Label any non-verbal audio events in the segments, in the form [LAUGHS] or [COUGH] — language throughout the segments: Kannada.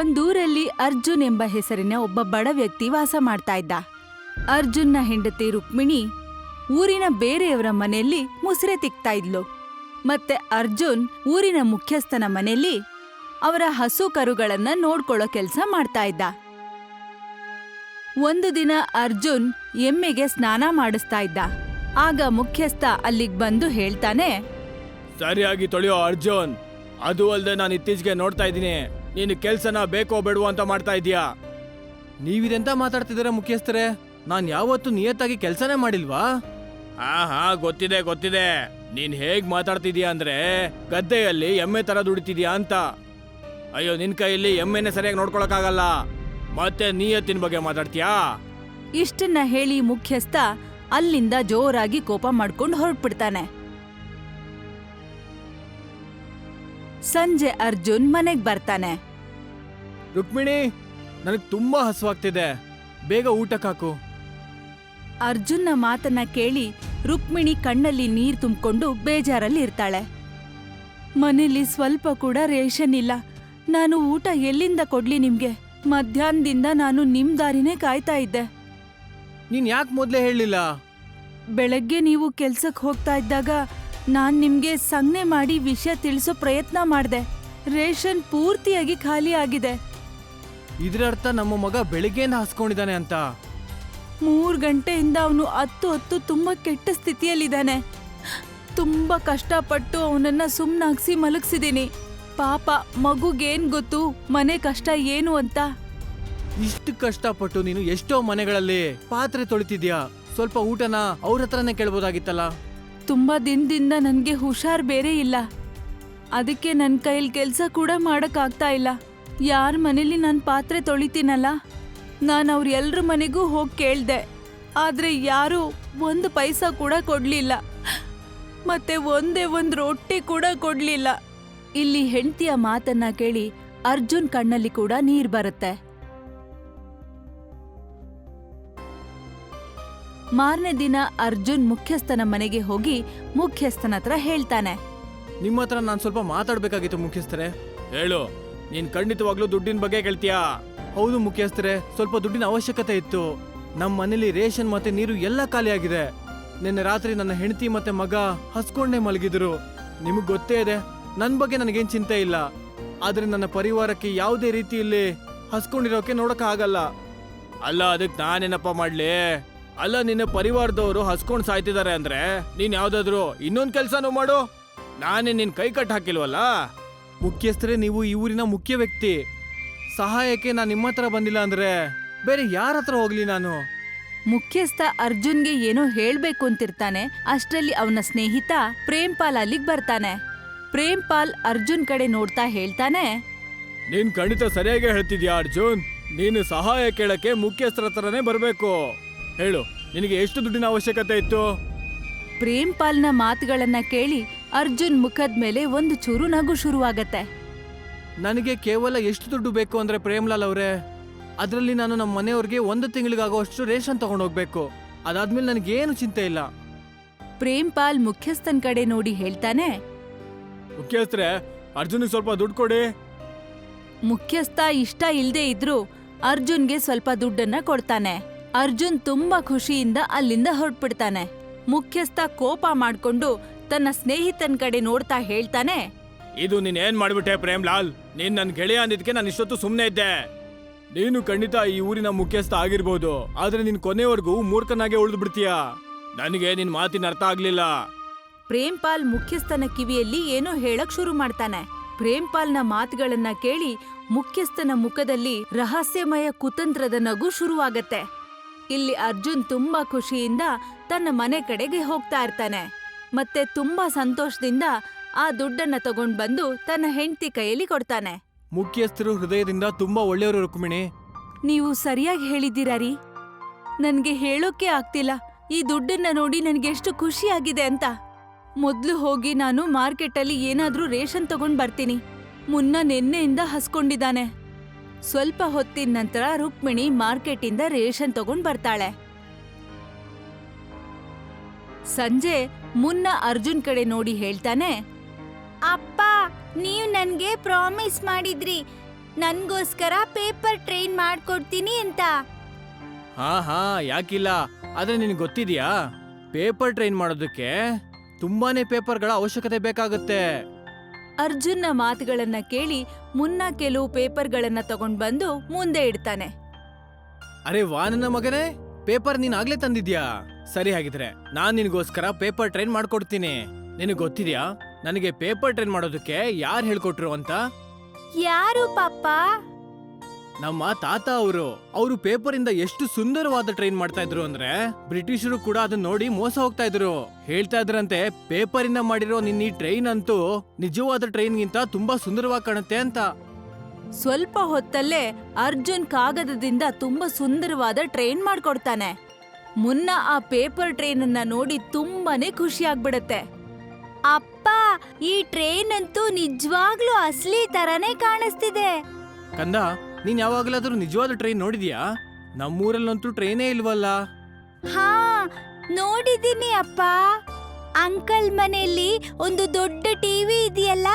ಒಂದೂರಲ್ಲಿ ಅರ್ಜುನ್ ಎಂಬ ಹೆಸರಿನ ಒಬ್ಬ ಬಡ ವ್ಯಕ್ತಿ ವಾಸ ಮಾಡ್ತಾ ಇದ್ದ. ಅರ್ಜುನ್ನ ಹೆಂಡತಿ ರುಕ್ಮಿಣಿ ಊರಿನ ಬೇರೆಯವರ ಮನೆಯಲ್ಲಿ ಮುಸುರೆ ತಿಕ್ತಾ ಇದ್ಲು. ಮತ್ತೆ ಅರ್ಜುನ್ ಊರಿನ ಮುಖ್ಯಸ್ಥನ ಮನೆಯಲ್ಲಿ ಅವರ ಹಸು ಕರುಗಳನ್ನ ನೋಡ್ಕೊಳ್ಳೋ ಕೆಲಸ ಮಾಡ್ತಾ ಇದ್ದ. ಒಂದು ದಿನ ಅರ್ಜುನ್ ಎಮ್ಮೆಗೆ ಸ್ನಾನ ಮಾಡಿಸ್ತಾ ಇದ್ದ. ಆಗ ಮುಖ್ಯಸ್ಥ ಅಲ್ಲಿಗ್ ಬಂದು ಹೇಳ್ತಾನೆ, ಸರಿಯಾಗಿ ತೊಳೆಯೋ ಅರ್ಜುನ್, ಅದು ಅಲ್ಲದೆ ನಾನು ಇತ್ತೀಚೆಗೆ ನೋಡ್ತಾ ಇದ್ದೀನಿ. ನೀನು ಕೆಲ್ಸನ ಬೇಕೋ ಬೇಡವೋ ಅಂತ ಮಾಡ್ತಾ ಇದೀಯಾ ನೀವಿದೆಂತ ಮಾತಾಡ್ತಿದ್ದೀರಾ ಮುಖ್ಯಸ್ಥರೇ? ನಾನು ಯಾವತ್ತೂ ನಿಯತ್ತಾಗಿ ಕೆಲಸನೇ ಮಾಡಿಲ್ವಾ? ಹಾ ಹಾ ಗೊತ್ತಿದೆ ಗೊತ್ತಿದೆ. ನೀನ್ ಹೇಗ್ ಮಾತಾಡ್ತಿದ್ಯಾ ಅಂದ್ರೆ ಗದ್ದೆಯಲ್ಲಿ ಎಮ್ಮೆ ತರ ದುಡಿತಿದ್ಯಾ ಅಂತ. ಅಯ್ಯೋ ನಿನ್ ಕೈಯಲ್ಲಿ ಎಮ್ಮೆನೆ ಸರಿಯಾಗಿ ನೋಡ್ಕೊಳಕ್ಕಾಗಲ್ಲ. ಮತ್ತೆ ನಿಯತ್ತಿನ ಬಗ್ಗೆ ಮಾತಾಡ್ತೀಯಾ? ಇಷ್ಟನ್ನ ಹೇಳಿ ಮುಖ್ಯಸ್ಥ ಅಲ್ಲಿಂದ ಜೋರಾಗಿ ಕೋಪ ಮಾಡ್ಕೊಂಡು ಹೊರಟ್ಬಿಡ್ತಾನೆ. ಸಂಜೆ ಅರ್ಜುನ್ ಮನೆಗ್ ಬರ್ತಾನೆ. ರುಕ್ಮಿಣಿ ನನಗೆ ತುಂಬಾ ಹಸುವಾಗ್ತಿದೆ. ಬೇಗ ಊಟಕ್ಕೆ ಹಾಕು. ಅರ್ಜುನ್ನ ಮಾತನ್ನ ಕೇಳಿ ರುಕ್ಮಿಣಿ ಕಣ್ಣಲ್ಲಿ ನೀರ್ ತುಂಬಿಕೊಂಡು ಬೇಜಾರಲ್ಲಿ ಇರ್ತಾಳೆ ಮನೆಯಲ್ಲಿ ಸ್ವಲ್ಪ ಕೂಡ ರೇಷನ್ ಇಲ್ಲ. ನಾನು ಊಟ ಎಲ್ಲಿಂದ ಕೊಡ್ಲಿ ನಿಮ್ಗೆ? ಮಧ್ಯಾಹ್ನದಿಂದ ನಾನು ನಿಮ್ ದಾರಿನೇ ಕಾಯ್ತಾ ಇದ್ದೆ. ನೀನ್ ಯಾಕೆ ಮೊದ್ಲೇ ಹೇಳಲಿಲ್ಲ ಬೆಳಗ್ಗೆ ನೀವು ಕೆಲ್ಸಕ್ಕೆ ಹೋಗ್ತಾ ಇದ್ದಾಗ ನಾನ್ ನಿಮ್ಗೆ ಸಂಜ್ಞೆ ಮಾಡಿ ವಿಷಯ ತಿಳಿಸೋ ಪ್ರಯತ್ನ ಮಾಡಿದೆ. ರೇಷನ್ ಪೂರ್ತಿಯಾಗಿ ಖಾಲಿ ಆಗಿದೆ. ಇದರರ್ಥ ನಮ್ಮ ಮಗ ಬೆಳಿಗ್ಗೆಯಿಂದ ಹಾಸ್ಕೊಂಡಿದ್ದಾನೆ ಅಂತ. ಮೂರು ಗಂಟೆಯಿಂದ ಅವನು ಹತ್ತು ಹತ್ತು ತುಂಬಾ ಕೆಟ್ಟ ಸ್ಥಿತಿಯಲ್ಲಿದ್ದಾನೆ. ತುಂಬಾ ಕಷ್ಟಪಟ್ಟು ಅವನನ್ನ ಸುಮ್ಮನಾಗ್ಸಿ ಮಲಗಿಸಿದೀನಿ. ಪಾಪ ಮಗುಗೇನ್ ಗೊತ್ತು ಮನೆ ಕಷ್ಟ ಏನು ಅಂತ. ಇಷ್ಟು ಕಷ್ಟಪಟ್ಟು ನೀನು ಎಷ್ಟೋ ಮನೆಗಳಲ್ಲಿ ಪಾತ್ರೆ ತೊಳಿತಿದ್ಯಾ. ಸ್ವಲ್ಪ ಊಟನ ಅವ್ರ ಹತ್ರನೇ ಕೇಳ್ಬೋದಾಗಿತ್ತಲ್ಲ. ತುಂಬಾ ದಿನದಿಂದ ನನ್ಗೆ ಹುಷಾರ್ ಬೇರೆ ಇಲ್ಲ. ಅದಕ್ಕೆ ನನ್ ಕೈಯಲ್ಲಿ ಕೆಲಸ ಕೂಡ ಮಾಡೋಕ್ಕಾಗ್ತಾ ಇಲ್ಲ. ಯಾರ ಮನೇಲಿ ನಾನು ಪಾತ್ರೆ ತೊಳಿತೀನಲ್ಲ? ನಾನು ಅವ್ರ ಎಲ್ರ ಮನೆಗೂ ಹೋಗಿ ಕೇಳ್ದೆ. ಆದ್ರೆ ಯಾರು ಒಂದು ಪೈಸಾ ಕೂಡ ಕೊಡ್ಲಿಲ್ಲ. ಮತ್ತೆ ಒಂದೇ ಒಂದ್ ರೊಟ್ಟಿ ಕೂಡ ಕೊಡ್ಲಿಲ್ಲ. ಇಲ್ಲಿ ಹೆಂಡತಿಯ ಮಾತನ್ನ ಕೇಳಿ ಅರ್ಜುನ್ ಕಣ್ಣಲ್ಲಿ ಕೂಡ ನೀರ್ ಬರುತ್ತೆ. ಮಾರನೇ ದಿನ ಅರ್ಜುನ್ ಮುಖ್ಯಸ್ಥನ ಮನೆಗೆ ಹೋಗಿ ಮುಖ್ಯಸ್ಥನ ಹತ್ರ ಹೇಳ್ತಾನೆ. ನಿಮ್ಮ ಹತ್ರ ನಾನು ಸ್ವಲ್ಪ ಮಾತಾಡ್ಬೇಕಾಗಿತ್ತು ಮುಖ್ಯಸ್ಥರೇ. ಹೇಳು ನೀನ್ ಖಂಡಿತವಾಗ್ಲೂ ದುಡ್ಡಿನ ಬಗ್ಗೆ ಕೇಳ್ತೀಯಾ? ಹೌದು ಮುಖ್ಯಸ್ಥರೇ ಸ್ವಲ್ಪ ದುಡ್ಡಿನ ಅವಶ್ಯಕತೆ ಇತ್ತು. ನಮ್ಮ ಮನೇಲಿ ರೇಷನ್ ಮತ್ತೆ ನೀರು ಎಲ್ಲ ಖಾಲಿಯಾಗಿದೆ ನಿನ್ನೆ ರಾತ್ರಿ ನನ್ನ ಹೆಂಡತಿ ಮತ್ತೆ ಮಗ ಹಸ್ಕೊಂಡೇ ಮಲಗಿದ್ರು. ನಿಮಗ್ ಗೊತ್ತೇ ಇದೆ ನನ್ನ ಬಗ್ಗೆ ನನಗೇನ್ ಚಿಂತೆ ಇಲ್ಲ. ಆದ್ರೆ ನನ್ನ ಪರಿವಾರಕ್ಕೆ ಯಾವುದೇ ರೀತಿಯಲ್ಲಿ ಹಸ್ಕೊಂಡಿರೋಕೆ ನೋಡಕ್ ಆಗಲ್ಲ ಅಲ್ಲ ಅದಕ್ಕೆ ನಾನೇನಪ್ಪ ಮಾಡ್ಲಿ? ಅಲ್ಲ ನಿನ್ನ ಪರಿವಾರದವರು ಹಸ್ಕೊಂಡು ಸಾಯ್ತಿದ್ದಾರೆ ಅಂದ್ರೆ ನೀನ್ ಯಾವ್ದಾದ್ರು ಇನ್ನೊಂದ್ ಕೆಲ್ಸನೂ ಮಾಡು. ನಾನೇ ನಿನ್ ಕೈ ಕಟ್ ಹಾಕಿಲ್ವಲ್ಲ? ಮುಖ್ಯಸ್ಥರೇ ನೀವು ಈ ಊರಿನ ಮುಖ್ಯ ವ್ಯಕ್ತಿ. ಸಹಾಯಕ್ಕೆ ನಾನು ನಿಮ್ಮ ಹತ್ರ ಬಂದಿಲ್ಲ ಅಂದ್ರೆ ಬೇರೆ ಯಾರ ಹತ್ರ ಹೋಗ್ಲಿ ನಾನು? ಮುಖ್ಯಸ್ಥ ಅರ್ಜುನ್ಗೆ ಏನೋ ಹೇಳ್ಬೇಕು ಅಂತಿರ್ತಾನೆ. ಅಷ್ಟರಲ್ಲಿ ಅವನ ಸ್ನೇಹಿತ ಪ್ರೇಮ್ಪಾಲ್ ಅಲ್ಲಿಗೆ ಬರ್ತಾನೆ. ಪ್ರೇಮ್ಪಾಲ್ ಅರ್ಜುನ್ ಕಡೆ ನೋಡ್ತಾ ಹೇಳ್ತಾನೆ ನೀನ್ ಖಂಡಿತ ಸರಿಯಾಗಿ ಹೇಳ್ತಿದ್ಯಾ ಅರ್ಜುನ್? ನೀನು ಸಹಾಯ ಕೇಳಕ್ಕೆ ಮುಖ್ಯಸ್ಥರ ಹತ್ರನೇ ಬರ್ಬೇಕು. ಹೇಳು ನಿನಗೆ ಎಷ್ಟು ದುಡ್ಡಿನ ಅವಶ್ಯಕತೆ ಇತ್ತು? ಪ್ರೇಮ್ ಪಾಲ್ನ ಮಾತುಗಳನ್ನ ಕೇಳಿ ಅರ್ಜುನ್ ಮುಖದ ಮೇಲೆ ಒಂದು ಚೂರು ನಗು ಶುರುವಾಗತ್ತೆ. ನನಗೆ ಕೇವಲ ಎಷ್ಟು ದುಡ್ಡು ಬೇಕು ಅಂದ್ರೆ ಪ್ರೇಮ್ಲಾಲ್ ಅವರೇ ಅದರಲ್ಲಿ ನಾನು ನಮ್ಮ ಮನೆಯವ್ರಿಗೆ ಒಂದು ತಿಂಗಳಿಗಾಗುವಷ್ಟು ರೇಷನ್ ತಗೊಂಡೋಗ್ಬೇಕು ಅದಾದ್ಮೇಲೆ ನನಗೇನು ಚಿಂತೆ ಇಲ್ಲ. ಪ್ರೇಮ್ಪಾಲ್ ಮುಖ್ಯಸ್ಥನ್ ಕಡೆ ನೋಡಿ ಹೇಳ್ತಾನೆ ಮುಖ್ಯಸ್ಥರೇ ಅರ್ಜುನಿಗೆ ಸ್ವಲ್ಪ ದುಡ್ಡು ಕೊಡಿ. ಮುಖ್ಯಸ್ಥ ಇಷ್ಟ ಇಲ್ದೇ ಇದ್ರೂ ಅರ್ಜುನ್ಗೆ ಸ್ವಲ್ಪ ದುಡ್ಡನ್ನ ಕೊಡ್ತಾನೆ. ಅರ್ಜುನ್ ತುಂಬಾ ಖುಷಿಯಿಂದ ಅಲ್ಲಿಂದ ಹೊರಟ್ಬಿಡ್ತಾನೆ. ಮುಖ್ಯಸ್ಥ ಕೋಪ ಮಾಡ್ಕೊಂಡು ತನ್ನ ಸ್ನೇಹಿತನ್ ಕಡೆ ನೋಡ್ತಾ ಹೇಳ್ತಾನೆ ಇದು ನೀನ್ ಏನ್ ಮಾಡ್ಬಿಟ್ಟೆ ಪ್ರೇಮ್ಲಾಲ್? ನೀನ್ ನನ್ ಗೆಳೆಯ ಅಂದಿದ್ಕೆ ನಾನು ಇಷ್ಟೊತ್ತು ಸುಮ್ನೆ ಇದ್ದೆ. ನೀನು ಖಂಡಿತ ಈ ಊರಿನ ಮುಖ್ಯಸ್ಥ ಆಗಿರ್ಬೋದು ಆದ್ರೆ ನೀನ್ ಕೊನೆವರೆಗೂ ಮೂರ್ಖನಾಗೆ ಉಳಿದು ಬಿಡ್ತೀಯ ನನಗೆ ನಿನ್ ಮಾತಿನ ಅರ್ಥ ಆಗ್ಲಿಲ್ಲ. ಪ್ರೇಮ್ಪಾಲ್ ಮುಖ್ಯಸ್ಥನ ಕಿವಿಯಲ್ಲಿ ಏನೋ ಹೇಳಕ್ ಶುರು ಮಾಡ್ತಾನೆ. ಪ್ರೇಮ್ಪಾಲ್ನ ಮಾತುಗಳನ್ನ ಕೇಳಿ ಮುಖ್ಯಸ್ಥನ ಮುಖದಲ್ಲಿ ರಹಸ್ಯಮಯ ಕುತಂತ್ರದ ನಗು ಶುರುವಾಗತ್ತೆ. ಇಲ್ಲಿ ಅರ್ಜುನ್ ತುಂಬಾ ಖುಷಿಯಿಂದ ತನ್ನ ಮನೆ ಕಡೆಗೆ ಹೋಗ್ತಾ ಇರ್ತಾನೆ. ಮತ್ತೆ ತುಂಬಾ ಸಂತೋಷದಿಂದ ಆ ದುಡ್ಡನ್ನ ತಗೊಂಡ್ ಬಂದು ತನ್ನ ಹೆಂಡತಿ ಕೈಯಲ್ಲಿ ಕೊಡ್ತಾನೆ. ಮುಖ್ಯಸ್ಥರು ಹೃದಯದಿಂದ ತುಂಬಾ ಒಳ್ಳೆಯವರು ರುಕ್ಮಿಣಿ. ನೀವು ಸರಿಯಾಗಿ ಹೇಳಿದ್ದೀರಾ ರೀ? ನನ್ಗೆ ಹೇಳೋಕೆ ಆಗ್ತಿಲ್ಲ. ಈ ದುಡ್ಡನ್ನ ನೋಡಿ ನನಗೆ ಎಷ್ಟು ಖುಷಿ ಆಗಿದೆ ಅಂತ. ಮೊದ್ಲು ಹೋಗಿ ನಾನು ಮಾರ್ಕೆಟಲ್ಲಿ ಏನಾದ್ರೂ ರೇಷನ್ ತಗೊಂಡ್ ಬರ್ತೀನಿ. ಮುನ್ನ ನಿನ್ನೆಯಿಂದ ಹಸ್ಕೊಂಡಿದ್ದಾನೆ. ಸ್ವಲ್ಪ ಹೊತ್ತಿನ ನಂತರ ರುಕ್ಮಿಣಿ ಮಾರ್ಕೆಟಿಂದ ರೇಷನ್ ತಗೊಂಡ್ ಬರ್ತಾಳೆ. ಸಂಜೆ ಮುನ್ನ ಅರ್ಜುನ್ ಕಡೆ ನೋಡಿ ಹೇಳ್ತಾನೆ, ಅಪ್ಪ, ನೀವು ನನ್ಗೆ ಪ್ರಾಮಿಸ್ ಮಾಡಿದ್ರಿ. ನನ್ಗೋಸ್ಕರ ಪೇಪರ್ ಟ್ರೈನ್ ಮಾಡ್ಕೊಡ್ತೀನಿ ಅಂತ. ಹಾ ಹಾ, ಯಾಕಿಲ್ಲ. ಆದ್ರೆ ನಿನಗೆ ಗೊತ್ತಿದ್ಯಾ? ಪೇಪರ್ ಟ್ರೈನ್ ಮಾಡೋದಕ್ಕೆ ತುಂಬಾನೇ ಪೇಪರ್ಗಳ ಅವಶ್ಯಕತೆ ಬೇಕಾಗುತ್ತೆ. ಅರ್ಜುನ್ನ ಮಾತುಗಳನ್ನ ಕೇಳಿ ಮುನ್ನ ಕೆಲವು ಪೇಪರ್ಗಳನ್ನ ತಗೊಂಡ್ ಬಂದು ಮುಂದೆ ಇಡ್ತಾನೆ. ಅರೆ ವಾ ನನ್ನ ಮಗನೇ ಪೇಪರ್ ನೀನ್ ಆಗ್ಲೇ ತಂದಿದ್ಯಾ? ಸರಿ ಹಾಗಿದ್ರೆ ನಾನ್ ನಿನಗೋಸ್ಕರ ಪೇಪರ್ ಟ್ರೈನ್ ಮಾಡ್ಕೊಡ್ತೀನಿ. ನಿನಗೆ ಗೊತ್ತಿದ್ಯಾ? ನನಗೆ ಪೇಪರ್ ಟ್ರೈನ್ ಮಾಡೋದಕ್ಕೆ ಯಾರು ಹೇಳ್ಕೊಟ್ರು ಅಂತ? ಯಾರು ಪಾಪ? ನಮ್ಮ ತಾತ ಅವರು ಅವರು ಪೇಪರ್ ಇಂದ ಎಷ್ಟು ಸುಂದರವಾದ ಟ್ರೈನ್ ಮಾಡ್ತಾ ಇದ್ರು ಅಂದ್ರೆ ಬ್ರಿಟಿಷರು ಕೂಡ ಅದನ್ನ ನೋಡಿ ಮೋಸ ಹೋಗ್ತಾ ಇದ್ರು. ಹೇಳ್ತಾ ಇದ್ರಂತೆ ಪೇಪರ್ ಇಂದ ಮಾಡಿರೋ ನಿನ್ನ ಈ ಟ್ರೈನ್ ಅಂತೂ ನಿಜವಾದ ಟ್ರೈನ್ಗಿಂತ ತುಂಬಾ ಸುಂದರವಾಗಿ ಕಾಣುತ್ತೆ ಅಂತ. ಸ್ವಲ್ಪ ಹೊತ್ತಲ್ಲೇ ಅರ್ಜುನ್ ಕಾಗದದಿಂದ ತುಂಬಾ ಸುಂದರವಾದ ಟ್ರೈನ್ ಮಾಡ್ಕೊಡ್ತಾನೆ. ಮುನ್ನ ಆ ಪೇಪರ್ ಟ್ರೈನ್ ಅನ್ನ ನೋಡಿ ತುಂಬಾನೇ ಖುಷಿ ಆಗ್ಬಿಡತ್ತೆ. ಅಪ್ಪ ಈ ಟ್ರೈನ್ ಅಂತೂ ನಿಜವಾಗ್ಲೂ ಅಸ್ಲಿ ತರನೇ ಕಾಣಿಸ್ತಿದೆ. ಕಂದ ನೀನ್ ಯಾವಾಗಲಾದ್ರೂ ನಿಜವಾದ ಟ್ರೈನ್ ನೋಡಿದ್ಯಾ? ನಮ್ಮೂರಲ್ಲಂತೂ ಟ್ರೈನೇ ಇಲ್ವಲ್ಲ? ಹಾ ನೋಡಿದ್ದೀನಿ ಅಪ್ಪ. ಅಂಕಲ್ ಮನೆಯಲ್ಲಿ ಒಂದು ದೊಡ್ಡ ಟಿವಿ ಇದೆಯಲ್ಲ?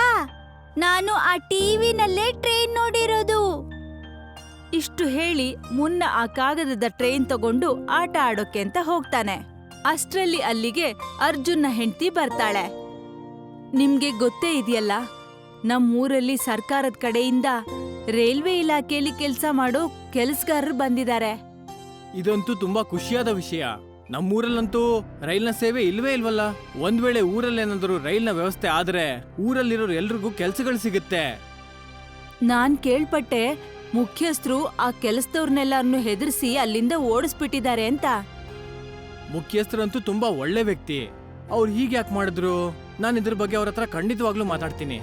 ನಾನು ಆ ಟಿವಿನಲ್ಲೇ ಟ್ರೈನ್ ನೋಡಿರೋದು. ಇಷ್ಟು ಹೇಳಿ ಮುನ್ನ ಆ ಕಾಗದದ ಟ್ರೈನ್ ತಗೊಂಡು ಆಟ ಆಡೋಕೆ ಅಂತ ಹೋಗ್ತಾನೆ. ಅಷ್ಟರಲ್ಲಿ ಅಲ್ಲಿಗೆ ಅರ್ಜುನ್ನ ಹೆಂಡತಿ ಬರ್ತಾಳೆ. ನಿಮ್ಗೆ ಗೊತ್ತೇ ಇದೆಯಲ್ಲ ನಮ್ಮೂರಲ್ಲಿ ಸರ್ಕಾರದ ಕಡೆಯಿಂದ ರೈಲ್ವೆ ಇಲಾಖೆಯಲ್ಲಿ ಕೆಲಸ ಮಾಡೋ ಕೆಲಸಗಾರರು ಬಂದಿದ್ದಾರೆ. ಇದಂತೂ ತುಂಬಾ ಖುಷಿಯಾದ ವಿಷಯ. ನಮ್ಮೂರಲ್ಲಂತೂ ರೈಲ್ನ ಸೇವೆ ಇಲ್ವೇ ಇಲ್ವಲ್ಲ? ಒಂದ್ ವೇಳೆ ಊರಲ್ಲೇನಾದ್ರೂ ರೈಲ್ನ ವ್ಯವಸ್ಥೆ ಆದ್ರೆ ಊರಲ್ಲಿರೋ ಎಲ್ರಿಗೂ ಕೆಲ್ಸಗಳು ಸಿಗುತ್ತೆ. ನಾನ್ ಕೇಳ್ಪಟ್ಟೆ ಮುಖ್ಯಸ್ಥರು ಆ ಕೆಲಸದವ್ರನ್ನೆಲ್ಲರನ್ನು ಹೆದರ್ಸಿ ಅಲ್ಲಿಂದ ಓಡಿಸ್ಬಿಟ್ಟಿದ್ದಾರೆ ಅಂತ. ಮುಖ್ಯಸ್ಥರಂತೂ ತುಂಬಾ ಒಳ್ಳೆ ವ್ಯಕ್ತಿ. ಅವ್ರು ಹೀಗೆ ಯಾಕೆ ಮಾಡಿದ್ರು? ನಾನು ಇದ್ರ ಬಗ್ಗೆ ಅವ್ರ ಹತ್ರ ಖಂಡಿತವಾಗ್ಲೂ ಮಾತಾಡ್ತೀನಿ.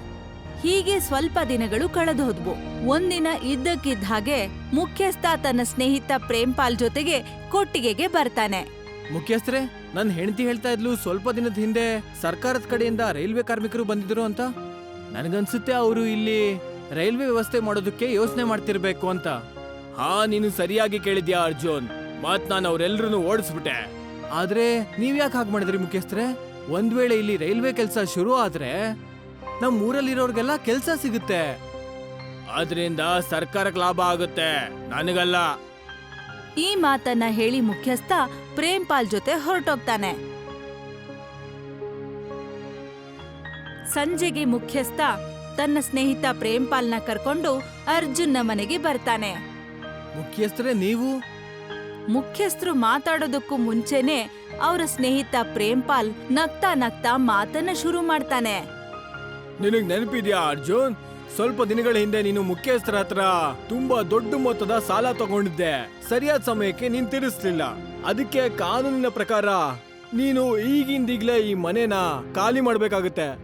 ಹೀಗೆ ಸ್ವಲ್ಪ ದಿನಗಳು ಕಳೆದು ಹೋದ್ವು. ಒಂದಿನ ಇದ್ದಕ್ಕಿದ್ದ ಹಾಗೆ ಮುಖ್ಯಸ್ಥ ತನ್ನ ಸ್ನೇಹಿತ ಪ್ರೇಮ್ಪಾಲ್ ಜೊತೆಗೆ ಕೊಟ್ಟಿಗೆಗೆ ಬರ್ತಾನೆ. ಮುಖ್ಯಸ್ಥರೇ ನನ್ನ ಹೆಂಡತಿ ಹೇಳ್ತಾ ಇದ್ಲು ಸ್ವಲ್ಪ ದಿನದ ಹಿಂದೆ ಸರ್ಕಾರದ ಕಡೆಯಿಂದ ರೈಲ್ವೆ ಕಾರ್ಮಿಕರು ಬಂದಿದ್ರು ಅಂತ. ನನಗನ್ಸುತ್ತೆ ಅವರು ಇಲ್ಲಿ ರೈಲ್ವೆ ವ್ಯವಸ್ಥೆ ಮಾಡೋದಕ್ಕೆ ಯೋಚನೆ ಮಾಡ್ತಿರ್ಬೇಕು ಅಂತ. ಹಾ, ನೀನು ಸರಿಯಾಗಿ ಕೇಳಿದ್ಯಾ ಅರ್ಜುನ್? ಮತ್ ನಾನು ಅವರೆಲ್ಲರೂ ಓಡಿಸ್ಬಿಟ್ಟೆ. ಆದ್ರೆ ನೀವ್ ಯಾಕೆ ಹಾಗೆ ಮಾಡಿದ್ರಿ ಮುಖ್ಯಸ್ಥರೇ? ಒಂದ್ ವೇಳೆ ಇಲ್ಲಿ ರೈಲ್ವೆ ಕೆಲಸ ಶುರು ಆದ್ರೆ ನಮ್ ಊರಲ್ಲಿರೋರ್ಗೆಲ್ಲ ಕೆಲಸ ಸಿಗುತ್ತೆ. ಅದರಿಂದ ಸರ್ಕಾರಕ್ಕೆ ಲಾಭ ಆಗುತ್ತೆ. ನನಗಲ್ಲ. ಈ ಮಾತನ್ನ ಹೇಳಿ ಮುಖ್ಯಸ್ಥ ಪ್ರೇಮ್ಪಾಲ್ ಜೊತೆ ಹೊರಟೋಗ್ತಾನೆ. ಸಂಜೆಗೆ ಮುಖ್ಯಸ್ಥ ತನ್ನ ಸ್ನೇಹಿತ ಪ್ರೇಮ್ಪಾಲ್ನ ಕರ್ಕೊಂಡು ಅರ್ಜುನ್ನ ಮನೆಗೆ ಬರ್ತಾನೆ. ಮುಖ್ಯಸ್ಥರೇ ನೀವು? ಮುಖ್ಯಸ್ಥರು ಮಾತಾಡೋದಕ್ಕೂ ಮುಂಚೆನೆ ಅವರ ಸ್ನೇಹಿತ ಪ್ರೇಮ್ಪಾಲ್ ನಗ್ತಾ ನಗ್ತಾ ಮಾತನ್ನ ಶುರು ಮಾಡ್ತಾನೆ. ನಿನಗ್ ನೆನಪಿದ್ಯಾ, ಅರ್ಜುನ್? ಸ್ವಲ್ಪ ದಿನಗಳ ಹಿಂದೆ ನೀನು ಮುಖ್ಯಸ್ಥರ ಹತ್ರ ತುಂಬಾ ದೊಡ್ಡ ಮೊತ್ತದ ಸಾಲ ತಗೊಂಡಿದ್ದೆ. ಸರಿಯಾದ ಸಮಯಕ್ಕೆ ನೀನ್ ತೀರಿಸ್ಲಿಲ್ಲ. ಅದಕ್ಕೆ ಕಾನೂನಿನ ಪ್ರಕಾರ ನೀನು ಈಗಿಂದೀಗ್ಲೇ ಈ ಮನೆನ ಖಾಲಿ ಮಾಡ್ಬೇಕಾಗುತ್ತೆ.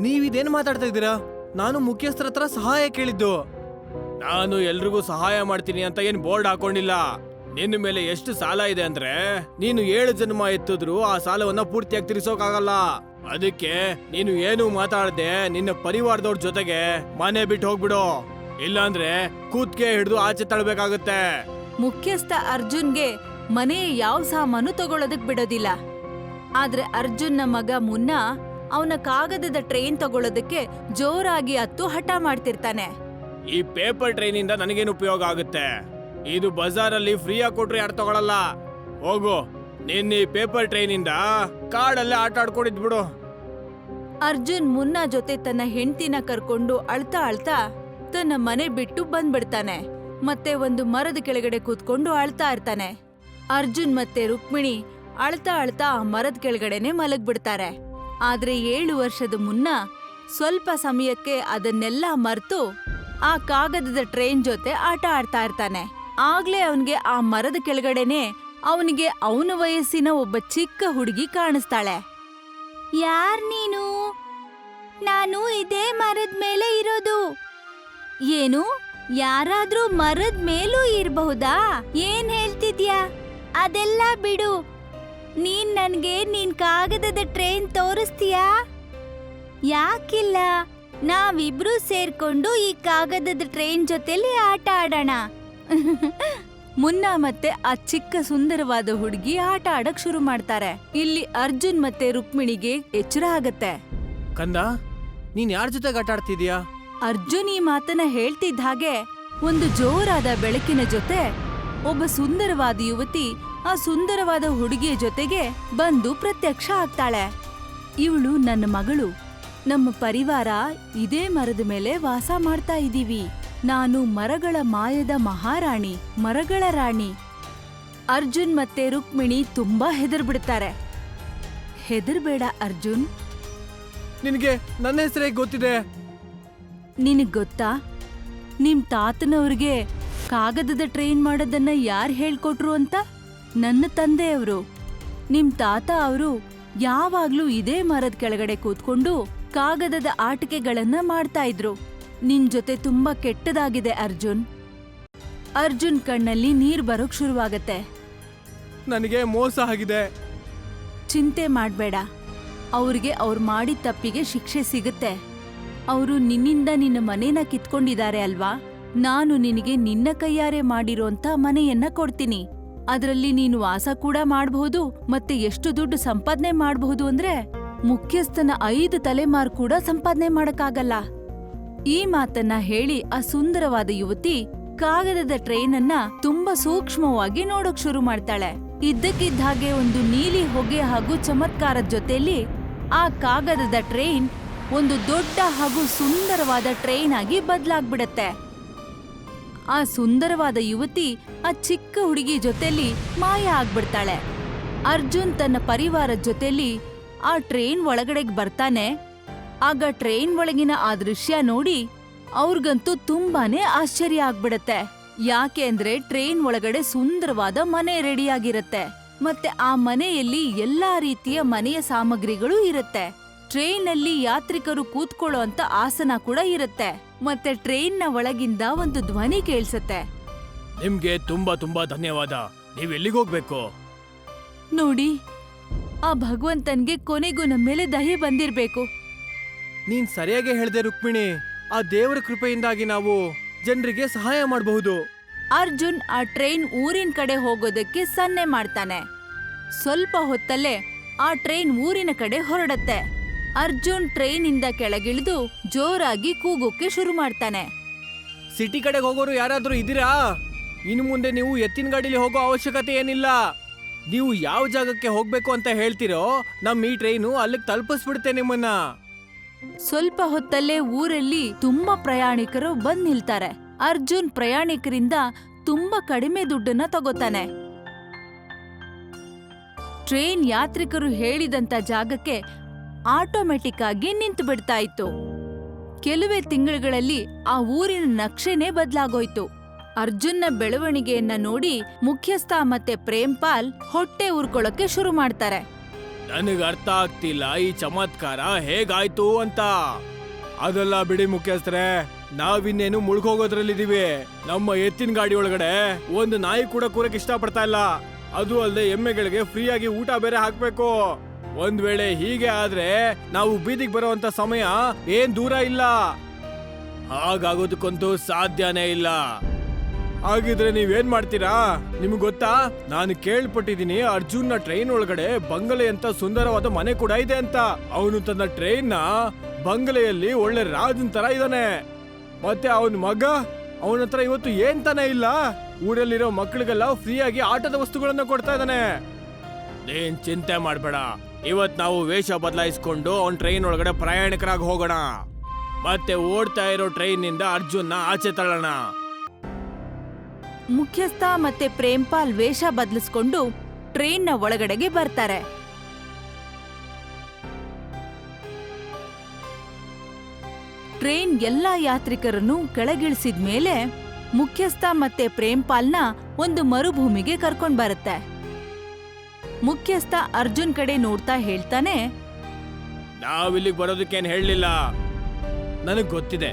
ನೀವಿದೇನ್ ಮಾತಾಡ್ತಾ ಇದ್ದೀರಾ? ನಾನು ಮುಖ್ಯಸ್ಥರ ಹತ್ರ ಸಹಾಯ ಕೇಳಿದ್ದು. ನಾನು ಎಲ್ರಿಗೂ ಸಹಾಯ ಮಾಡ್ತೀನಿ ಅಂತ ಏನ್ ಬೋರ್ಡ್ ಹಾಕೊಂಡಿಲ್ಲ. ನಿನ್ನ ಮೇಲೆ ಎಷ್ಟು ಸಾಲ ಇದೆ ಅಂದ್ರೆ ನೀನು ಏಳು ಜನ್ಮ ಎತ್ತಿದ್ರು ಆ ಸಾಲವನ್ನ ಪೂರ್ತಿಯಾಗಿ ತೀರಿಸೋಕಾಗಲ್ಲ. ಅದಕ್ಕೆ ನೀನು ಏನು ಮಾತಾಡದೆ ನಿನ್ನ ಪರಿವಾರದವ್ರ ಜೊತೆಗೆ ಮನೆ ಬಿಟ್ಟು ಹೋಗ್ಬಿಡು. ಇಲ್ಲಾಂದ್ರೆ ಕೂತ್ಕೆ ಹಿಡಿದು ಆಚೆ ತಳ್ಬೇಕಾಗುತ್ತೆ. ಮುಖ್ಯಸ್ಥ ಅರ್ಜುನ್ಗೆ ಮನೆ ಯಾವ ಸಾಮಾನು ತಗೊಳ್ಳೋದಕ್ ಬಿಡೋದಿಲ್ಲ. ಆದ್ರೆ ಅರ್ಜುನ್ನ ಮಗ ಮುನ್ನ ಅವನ ಕಾಗದದ ಟ್ರೈನ್ ತಗೊಳ್ಳೋದಕ್ಕೆ ಜೋರಾಗಿ ಹತ್ತು ಹಠ ಮಾಡ್ತಿರ್ತಾನೆ. ಈ ಪೇಪರ್ ಟ್ರೈನ್ ಇಂದ ನನಗೇನು ಉಪಯೋಗ ಆಗುತ್ತೆ? ಇದು ಬಜಾರಲ್ಲಿ ಫ್ರೀಯಾಗಿ ಕೊಟ್ರೆ ಯಾರು ತಗೊಳಲ್ಲ. ಹೋಗು ನಿನ್ನ ಈ ಪೇಪರ್ ಟ್ರೈನ್ ಇಂದ ಕಾಡಲ್ಲೇ ಆಟ ಆಡ್ಕೊಂಡಿದ್ ಬಿಡು. ಅರ್ಜುನ್ ಮುನ್ನ ಜೊತೆ ತನ್ನ ಹೆಂಡತಿನ ಕರ್ಕೊಂಡು ಅಳ್ತಾ ಅಳ್ತಾ ತನ್ನ ಮನೆ ಬಿಟ್ಟು ಬಂದ್ಬಿಡ್ತಾನೆ. ಮತ್ತೆ ಒಂದು ಮರದ ಕೆಳಗಡೆ ಕೂತ್ಕೊಂಡು ಅಳ್ತಾ ಇರ್ತಾನೆ. ಅರ್ಜುನ್ ಮತ್ತೆ ರುಕ್ಮಿಣಿ ಅಳ್ತಾ ಅಳ್ತಾ ಆ ಮರದ ಕೆಳಗಡೆನೆ ಮಲಗ್ಬಿಡ್ತಾರೆ. ಆದ್ರೆ ಏಳು ವರ್ಷದ ಮುನ್ನ ಸ್ವಲ್ಪ ಸಮಯಕ್ಕೆ ಅದನ್ನೆಲ್ಲ ಮರೆತು ಆ ಕಾಗದದ ಟ್ರೈನ್ ಜೊತೆ ಆಟ ಆಡ್ತಾ ಇರ್ತಾನೆ. ಆಗ್ಲೇ ಅವನಿಗೆ ಆ ಮರದ ಕೆಳಗಡೆನೆ ಅವನಿಗೆ ಅವನ ವಯಸ್ಸಿನ ಒಬ್ಬ ಚಿಕ್ಕ ಹುಡುಗಿ ಕಾಣಿಸ್ತಾಳೆ. ಯಾರ್ ನೀನು? ನಾನು ಇದೇ ಮರದ ಮೇಲೆ ಇರೋದು. ಏನು? ಯಾರಾದ್ರೂ ಮರದ ಮೇಲೂ ಇರಬಹುದಾ? ಏನ್ ಹೇಳ್ತಿದ್ಯಾ? ಅದೆಲ್ಲ ಬಿಡು. ನೀನ್ ನನ್ಗೆ ನಿನ್ ಕಾಗದದ ಟ್ರೈನ್ ತೋರಿಸ್ತೀಯಾ? ಯಾಕಿಲ್ಲ? ನಾವಿಬ್ರು ಸೇರ್ಕೊಂಡು ಈ ಕಾಗದದ ಟ್ರೈನ್ ಜೊತೆಲಿ ಆಟ ಆಡೋಣ. [LAUGHS] ಮುನ್ನ ಮತ್ತೆ ಆ ಚಿಕ್ಕ ಸುಂದರವಾದ ಹುಡುಗಿ ಆಟ ಆಡಕ್ ಶುರು ಮಾಡ್ತಾರೆ. ಇಲ್ಲಿ ಅರ್ಜುನ್ ಮತ್ತೆ ರುಕ್ಮಿಣಿಗೆ ಎಚ್ಚರ ಆಗತ್ತೆ. ಕಂದ ನೀನ್ ಯಾರ ಜೊತೆ ಆಟ ಆಡ್ತಿದ್ಯಾ? ಅರ್ಜುನ್ ಈ ಮಾತನ್ನ ಹೇಳ್ತಿದ್ದ ಹಾಗೆ ಒಂದು ಜೋರಾದ ಬೆಳಕಿನ ಜೊತೆ ಒಬ್ಬ ಸುಂದರವಾದ ಯುವತಿ ಆ ಸುಂದರವಾದ ಹುಡುಗಿಯ ಜೊತೆಗೆ ಬಂದು ಪ್ರತ್ಯಕ್ಷ ಆಗ್ತಾಳೆ. ಇವಳು ನನ್ನ ಮಗಳು. ನಮ್ಮ ಪರಿವಾರ ಇದೇ ಮರದ ಮೇಲೆ ವಾಸ ಮಾಡ್ತಾ ಇದ್ದೀವಿ ನಾನು ಮರಗಳ ಮಾಯದ ಮಹಾರಾಣಿ ಮರಗಳ ರಾಣಿ. ಅರ್ಜುನ್ ಮತ್ತೆ ರುಕ್ಮಿಣಿ ತುಂಬಾ ಹೆದರ್ಬಿಡ್ತಾರೆ. ಹೆದರ್ಬೇಡ ಅರ್ಜುನ್. ನಿನಗೆ ನನ್ನ ಹೆಸರೇ ಗೊತ್ತಿದೆ? ನಿನಗ್ ಗೊತ್ತಾ? ನಿಮ್ ತಾತನವ್ರಿಗೆ ಕಾಗದದ ಟ್ರೈನ್ ಮಾಡೋದನ್ನ ಯಾರು ಹೇಳ್ಕೊಟ್ರು ಅಂತ? ನನ್ನ ತಂದೆಯವರು. ನಿಮ್ ತಾತ ಅವರು ಯಾವಾಗ್ಲೂ ಇದೇ ಮರದ ಕೆಳಗಡೆ ಕೂತ್ಕೊಂಡು ಕಾಗದದ ಆಟಿಕೆಗಳನ್ನ ಮಾಡ್ತಾ ಇದ್ರು. ನಿನ್ ಜೊತೆ ತುಂಬಾ ಕೆಟ್ಟದಾಗಿದೆ ಅರ್ಜುನ್. ಅರ್ಜುನ್ ಕಣ್ಣಲ್ಲಿ ನೀರ್ ಬರೋಕ್ ಶುರುವಾಗತ್ತೆ. ನನಗೆ ಮೋಸ ಆಗಿದೆ. ಚಿಂತೆ ಮಾಡ್ಬೇಡ. ಅವ್ರಿಗೆ ಅವ್ರು ಮಾಡಿದ ತಪ್ಪಿಗೆ ಶಿಕ್ಷೆ ಸಿಗುತ್ತೆ. ಅವರು ನಿನ್ನಿಂದ ನಿನ್ನ ಮನೇನ ಕಿತ್ಕೊಂಡಿದ್ದಾರೆ ಅಲ್ವಾ? ನಾನು ನಿನಗೆ ನಿನ್ನ ಕೈಯಾರೆ ಮಾಡಿರೋಂತ ಮನೆಯನ್ನ ಕೊಡ್ತೀನಿ. ಅದರಲ್ಲಿ ನೀನು ವಾಸ ಕೂಡ ಮಾಡಬಹುದು ಮತ್ತೆ ಎಷ್ಟು ದುಡ್ಡು ಸಂಪಾದನೆ ಮಾಡಬಹುದು ಅಂದ್ರೆ ಮುಖ್ಯಸ್ಥನ ಐದು ತಲೆಮಾರು ಕೂಡ ಸಂಪಾದನೆ ಮಾಡಕ್ಕಾಗಲ್ಲ. ಈ ಮಾತನ್ನ ಹೇಳಿ ಆ ಸುಂದರವಾದ ಯುವತಿ ಕಾಗದದ ಟ್ರೈನ್ ಅನ್ನ ತುಂಬಾ ಸೂಕ್ಷ್ಮವಾಗಿ ನೋಡೋಕ್ ಶುರು ಮಾಡ್ತಾಳೆ. ಇದ್ದಕ್ಕಿದ್ದ ಹಾಗೆ ಒಂದು ನೀಲಿ ಹೊಗೆ ಹಾಗೂ ಚಮತ್ಕಾರದ ಜೊತೆಯಲ್ಲಿ ಆ ಕಾಗದದ ಟ್ರೈನ್ ಒಂದು ದೊಡ್ಡ ಹಾಗೂ ಸುಂದರವಾದ ಟ್ರೈನ್ ಆಗಿ ಬದಲಾಗ್ಬಿಡತ್ತೆ. ಆ ಸುಂದರವಾದ ಯುವತಿ ಆ ಚಿಕ್ಕ ಹುಡುಗಿ ಜೊತೆಲಿ ಮಾಯ ಆಗ್ಬಿಡ್ತಾಳೆ. ಅರ್ಜುನ್ ತನ್ನ ಪರಿವಾರದ ಜೊತೆಲಿ ಆ ಟ್ರೈನ್ ಒಳಗಡೆಗೆ ಬರ್ತಾನೆ. ಆಗ ಟ್ರೈನ್ ಒಳಗಿನ ಆ ದೃಶ್ಯ ನೋಡಿ ಅವ್ರಿಗಂತೂ ತುಂಬಾನೇ ಆಶ್ಚರ್ಯ ಆಗ್ಬಿಡತ್ತೆ. ಯಾಕೆ ಅಂದ್ರೆ ಟ್ರೈನ್ ಒಳಗಡೆ ಸುಂದರವಾದ ಮನೆ ರೆಡಿಯಾಗಿರತ್ತೆ. ಮತ್ತೆ ಆ ಮನೆಯಲ್ಲಿ ಎಲ್ಲಾ ರೀತಿಯ ಮನೆಯ ಸಾಮಗ್ರಿಗಳು ಇರುತ್ತೆ. ಟ್ರೈನ್ ಅಲ್ಲಿ ಯಾತ್ರಿಕರು ಕೂತ್ಕೊಳ್ಳೋ ಅಂತ ಆಸನ ಕೂಡ ಇರುತ್ತೆ. ಮತ್ತೆ ಟ್ರೈನ್ನ ಒಳಗಿಂದ ಒಂದು ಧ್ವನಿ ಕೇಳಿಸುತ್ತೆ. ನಿಮ್ಗೆ ತುಂಬಾ ತುಂಬಾ ಧನ್ಯವಾದ. ನೀವ್ ಎಲ್ಲಿಗೆ ಹೋಗ್ಬೇಕು? ನೋಡಿ ಆ ಭಗವಂತನ್ಗೆ ಕೊನೆಗೂ ನಮ್ಮ ಮೇಲೆ ದಹಿ ಬಂದಿರ್ಬೇಕು. ನೀನ್ ಸರಿಯಾಗಿ ಹೇಳ್ದೆ ರುಕ್ಮಿಣಿ ಆ ದೇವರ ಕೃಪೆಯಿಂದಾಗಿ ನಾವು ಜನರಿಗೆ ಸಹಾಯ ಮಾಡಬಹುದು. ಅರ್ಜುನ್ ಆ ಟ್ರೈನ್ ಊರಿನ ಕಡೆ ಹೋಗೋದಕ್ಕೆ ಸನ್ನೆ ಮಾಡ್ತಾನೆ. ಸ್ವಲ್ಪ ಹೊತ್ತಲ್ಲೇ ಆ ಟ್ರೈನ್ ಊರಿನ ಕಡೆ ಹೊರಡತ್ತೆ. ಅರ್ಜುನ್ ಟ್ರೈನ್ ಇಂದ ಕೆಳಗಿಳಿದು ಜೋರಾಗಿ ಕೂಗೋಕೆ ಶುರು ಮಾಡ್ತಾನೆ. ಸಿಟಿ ಕಡೆಗೆ ಹೋಗೋರು ಯಾರಾದರೂ ಇದ್ದೀರಾ? ಇನ್ನು ಮುಂದೆ ನೀವು ಎತ್ತಿನ ಗಾಡಿಲಿ ಹೋಗೋ ಅವಶ್ಯಕತೆ ಏನಿಲ್ಲ. ನೀವು ಯಾವ ಜಾಗಕ್ಕೆ ಹೋಗ್ಬೇಕು ಅಂತ ಹೇಳ್ತೀರೋ ನಮ್ಮ ಈ ಟ್ರೈನು ಅಲ್ಲಿಗೆ ತಲುಪಿಸ್ಬಿಡುತ್ತೆ ನಿಮ್ಮನ್ನ. ಸ್ವಲ್ಪ ಹೊತ್ತಲ್ಲೇ ಊರಲ್ಲಿ ತುಂಬಾ ಪ್ರಯಾಣಿಕರು ಬಂದ್ ನಿಲ್ತಾರೆ. ಅರ್ಜುನ್ ಪ್ರಯಾಣಿಕರಿಂದ ತುಂಬಾ ಕಡಿಮೆ ದುಡ್ಡನ್ನ ತಗೋತಾನೆ. ಟ್ರೈನ್ ಯಾತ್ರಿಕರು ಹೇಳಿದಂತ ಜಾಗಕ್ಕೆ ಆಟೋಮೆಟಿಕ್ ಆಗಿ ನಿಂತು ಬಿಡ್ತಾ ಇತ್ತು. ಕೆಲವೇ ತಿಂಗಳುಗಳಲ್ಲಿ ಆ ಊರಿನ ನಕ್ಷೆನೇ ಬದಲಾಗೋಯ್ತು. ಅರ್ಜುನ್ನ ಬೆಳವಣಿಗೆಯನ್ನ ನೋಡಿ ಮುಖ್ಯಸ್ಥ ಮತ್ತೆ ಪ್ರೇಮ್ಪಾಲ್ ಹೊಟ್ಟೆ ಉರ್ಕೊಳ್ಳೋಕೆ ಶುರು ಮಾಡ್ತಾರೆ. ನನಗೆ ಅರ್ಥ ಆಗ್ತಿಲ್ಲ. ಈ ಚಮತ್ಕಾರ ಹೇಗಾಯ್ತು ಅಂತ. ಅದೆಲ್ಲ ಬಿಡಿ ಮುಖ್ಯಸ್ಥರೇ. ನಾವಿನ್ನೇನು ಮುಳುಗೋಗೋದ್ರಲ್ಲಿದ್ದೀವಿ. ನಮ್ಮ ಎತ್ತಿನ ಗಾಡಿ ಒಳಗಡೆ ಒಂದು ನಾಯಿ ಕೂಡ ಕೂರಕ್ ಇಷ್ಟಪಡ್ತಾ ಇಲ್ಲ. ಅದು ಅಲ್ಲದೆ ಎಮ್ಮೆಗಳಿಗೆ ಫ್ರೀಯಾಗಿ ಊಟ ಬೇರೆ ಹಾಕ್ಬೇಕು. ಒಂದ್ ವೇಳೆ ಹೀಗೆ ಆದ್ರೆ ನಾವು ಬೀದಿಗೆ ಬರುವಂತ ಸಮಯ ಏನ್ ದೂರ ಇಲ್ಲ. ಹಾಗಾಗೋದಕ್ಕಂತೂ ಸಾಧ್ಯನೇ ಇಲ್ಲ. ಹಾಗಿದ್ರೆ ನೀವೇನ್ ಮಾಡ್ತೀರಾ? ನಿಮ್ಗೆ ಗೊತ್ತಾ? ನಾನು ಕೇಳ್ಪಟ್ಟಿದ್ದೀನಿ ಅರ್ಜುನ್ನ ಟ್ರೈನ್ ಒಳಗಡೆ ಬಂಗಲೆ ಅಂತ ಸುಂದರವಾದ ಮನೆ ಕೂಡ ಇದೆ ಅಂತ. ಅವನು ತನ್ನ ಟ್ರೈನ್ನ ಬಂಗಲೆಯಲ್ಲಿ ಒಳ್ಳೆ ರಾಜನ್ ತರ ಇದ್ದಾನೆ ಮತ್ತೆ ಅವನ ಮಗ ಅವನ ಹತ್ರ ಇವತ್ತು ಏನ್ ತಾನೇ ಇಲ್ಲ? ಊರಲ್ಲಿರೋ ಮಕ್ಕಳಿಗೆಲ್ಲ ಫ್ರೀಯಾಗಿ ಆಟದ ವಸ್ತುಗಳನ್ನ ಕೊಡ್ತಾ ಇದ್ದಾನೆ ಏನ್ ಚಿಂತೆ ಮಾಡ್ಬೇಡ. ಇವತ್ ನಾವು ವೇಷ ಬದಲಾಯಿಸ್ಕೊಂಡು ಅವನ್ ಟ್ರೈನ್ ಒಳಗಡೆ ಪ್ರಯಾಣಿಕರಾಗಿ ಹೋಗೋಣ. ಮತ್ತೆ ಓಡ್ತಾ ಇರೋ ಟ್ರೈನ್ನಿಂದ ಆಚೆ ತಳ್ಳೋಣ. ಮುಖ್ಯಸ್ಥ ಮತ್ತೆ ಪ್ರೇಮ್ಪಾಲ್ ವೇಷ ಬದಲಿಸ್ಕೊಂಡು ಟ್ರೈನ್ನ ಒಳಗಡೆಗೆ ಬರ್ತಾರೆ. ಟ್ರೈನ್ ಎಲ್ಲಾ ಯಾತ್ರಿಕರನ್ನು ಕೆಳಗಿಳಿಸಿದ ಮೇಲೆ ಮುಖ್ಯಸ್ಥ ಮತ್ತೆ ಪ್ರೇಮ್ಪಾಲ್ನ ಒಂದು ಮರುಭೂಮಿಗೆ ಕರ್ಕೊಂಡ್ ಬರುತ್ತೆ. ಮುಖ್ಯಸ್ಥ ಅರ್ಜುನ್ ಕಡೆ ನೋಡ್ತಾ ಹೇಳ್ತಾನೆ, ನಾವಿಲ್ಲಿಗೆ ಬರೋದಕ್ಕೇನು ಹೇಳಲಿಲ್ಲ. ನನಗೆ ಗೊತ್ತಿದೆ,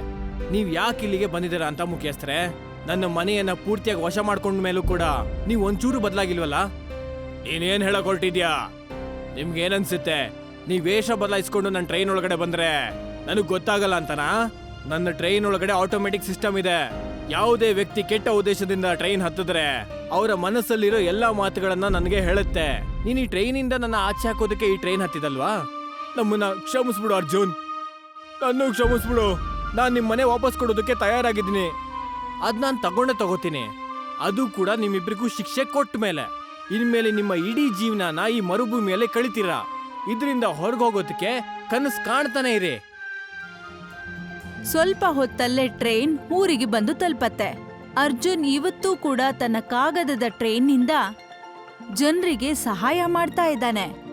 ನೀವು ಯಾಕೆ ಇಲ್ಲಿಗೆ ಬಂದಿದ್ದೀರಾ ಅಂತ ಮುಖ್ಯಸ್ಥರೇ. ನನ್ನ ಮನೆಯನ್ನ ಪೂರ್ತಿಯಾಗಿ ವಶ ಮಾಡ್ಕೊಂಡ ಮೇಲೂ ಕೂಡ ನೀವು ಒಂಚೂರು ಬದಲಾಗಿಲ್ವಲ್ಲ? ನೀನೇನ್ ಹೇಳಕ್ ಹೊರಟಿದ್ಯಾ ನಿಮ್ಗೆ ಏನನ್ಸುತ್ತೆ ನೀವ್ ವೇಷ ಬದಲಾಯಿಸ್ಕೊಂಡು ನನ್ನ ಟ್ರೈನ್ ಒಳಗಡೆ ಬಂದ್ರೆ ನನಗ್ ಗೊತ್ತಾಗಲ್ಲ ಅಂತನಾ? ನನ್ನ ಟ್ರೈನ್ ಒಳಗಡೆ ಆಟೋಮೆಟಿಕ್ ಸಿಸ್ಟಮ್ ಇದೆ. ಯಾವುದೇ ವ್ಯಕ್ತಿ ಕೆಟ್ಟ ಉದ್ದೇಶದಿಂದ ಟ್ರೈನ್ ಹತ್ತಿದ್ರೆ ಅವರ ಮನಸ್ಸಲ್ಲಿರೋ ಎಲ್ಲಾ ಮಾತುಗಳನ್ನ ನನಗೆ ಹೇಳುತ್ತೆ. ನೀನ್ ಈ ಟ್ರೈನಿಂದ ನನ್ನ ಆಚೆ ಹಾಕೋದಕ್ಕೆ ಈ ಟ್ರೈನ್ ಹತ್ತಿದಲ್ವಾ? ನಮ್ಮನ್ನ ಕ್ಷಮಿಸ್ಬಿಡು ಅರ್ಜುನ್. ನನ್ನ ಕ್ಷಮಿಸ್ಬಿಡು. ನಾನು ನಿಮ್ಮ ಮನೆ ವಾಪಸ್ ಕೊಡೋದಕ್ಕೆ ತಯಾರಾಗಿದ್ದೀನಿ. ಅದ್ ನಾನು ತಗೊಂಡೇ ತಗೋತೀನಿ. ಅದು ಕೂಡ ನಿಮ್ಮಿಬ್ರಿಗೂ ಶಿಕ್ಷೆ ಕೊಟ್ಟ ಮೇಲೆ. ಇನ್ಮೇಲೆ ನಿಮ್ಮ ಇಡೀ ಜೀವನನ ಈ ಮರುಭೂಮಿಯಲ್ಲೇ ಕಳಿತೀರಾ? ಇದರಿಂದ ಹೊರಗೆ ಹೋಗೋದಕ್ಕೆ ಕನಸು ಕಾಣ್ತಾನೆ ಇರಿ. ಸ್ವಲ್ಪ ಹೊತ್ತಲ್ಲೇ ಟ್ರೈನ್ ಊರಿಗೆ ಬಂದು ತಲುಪತ್ತೆ. ಅರ್ಜುನ್ ಇವತ್ತೂ ಕೂಡ ತನ್ನ ಕಾಗದದ ಟ್ರೈನ್ನಿಂದ ಜನರಿಗೆ ಸಹಾಯ ಮಾಡ್ತಾ ಇದ್ದಾನೆ.